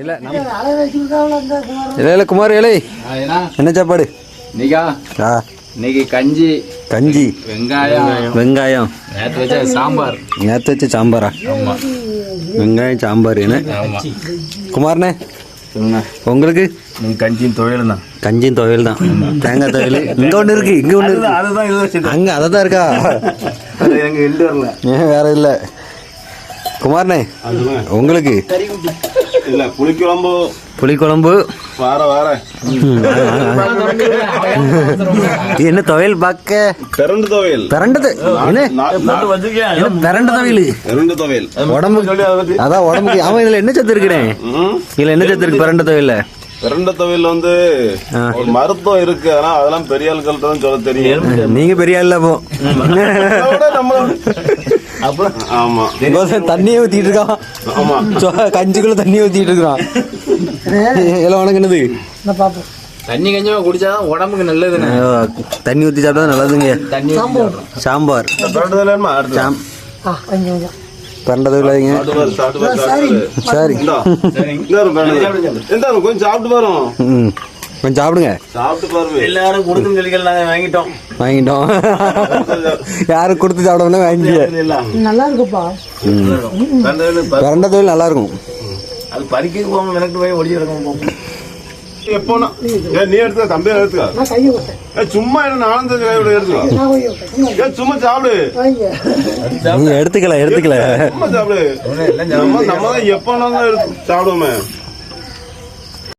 இல்லை நம்ம இல்லை இல்லை குமார் இலை. என்ன சாப்பாடு? இன்னைக்கா ஆ. இன்னைக்கு கஞ்சி. கஞ்சி. வெங்காயம். வெங்காயம். நேற்று வச்ச சாம்பார். நேற்று வச்ச சாம்பாரா? ஆமா. வெங்காயம் சாம்பார் என்ன ஆமா. குமார்ண்ணே உங்களுக்கு? நீ கஞ்சியும் தொழில் தான். கஞ்சியும் துவையல் தான். தேங்காய் துவையல் இங்கே ஒன்று இருக்கு இங்கே ஒன்று இருக்கு. அதுதான் அங்கே அதை தான் இருக்கா எண்டு வரல. ஏன் வேற இல்லை? குமார்ண்ணே உங்களுக்கு? இல்ல புளிக்குழம்பு. புளிக்குழம்பு. வார வார. இது என்ன துவையல் பார்க்க பெரண்டு துவையல். பிறண்டது. பிறண்ட துவையல்? பெரண்டு துவையல். உடம்புக்கு அதான் உடம்புக்கு. அவன் இதுல என்ன சத்து இருக்கிறேன். இதுல என்ன சத்து இருக்கு பிறண்ட துவையல்ல? பெரண்ட துவையல் வந்து ஒரு மருத்துவம் இருக்கு. ஆனா அதெல்லாம் பெரிய தான் சொல்ல தெரியும். நீங்க பெரிய ஆள் போ. நம்ம ஆமா. தண்ணியே ஊத்திட்டு இருக்கான். ஆமா. கஞ்சிக்குள்ள தண்ணி ஊத்திட்டு இருக்கிறான் எல்லாம் உனக்கு என்னது? தண்ணி கஞ்சமா குடிச்சாதான் உடம்புக்கு நல்லதுண்ணே. ஐயோ, தண்ணி ஊத்தி சாப்பிட்டா நல்லதுங்க. தண்ணி சாம்பார். பெரண்டு துவையல் அடுத்து சாம் பிறண்ட துவையல் சாப்பிட்டு பாரு, சாப்பிட்டு பாரு, சாப்பிட்டு பாரு. சரி. கொஞ்சம் சாப்பிட்டு பாரும் ம். கொஞ்சம் சாப்பிடுங்க. சாப்பிட்டு பாருங்க. எல்லாரும் கொடுக்கும் சொல்லிகள் நாங்க வாங்கிட்டோம். வாங்கிட்டோம். யாரும் கொடுத்து சாப்பிடணும்னா வாங்கி நல்லா இருக்குப்பா பிறண்ட தொழில் நல்லா இருக்கும் அது பறிக்க போகாம எனக்கு போய் ஒளிச்சு கிடக்கும் எப்போனா ஏ, நீ எடுத்துக்க. தம்பி எடுத்துக்க சும்மா என்ன நானும் தெரிஞ்ச கையோட எடுத்துக்க. சும்மா ஏ, சும்மா சாப்பிடு. வாங்க. நீ எடுத்துக்கல எடுத்துக்கல. சும்மா சாப்பிடு. நம்ம நம்ம தான் எப்போனாலும் எடுத்து சாப்பிடுவோமே.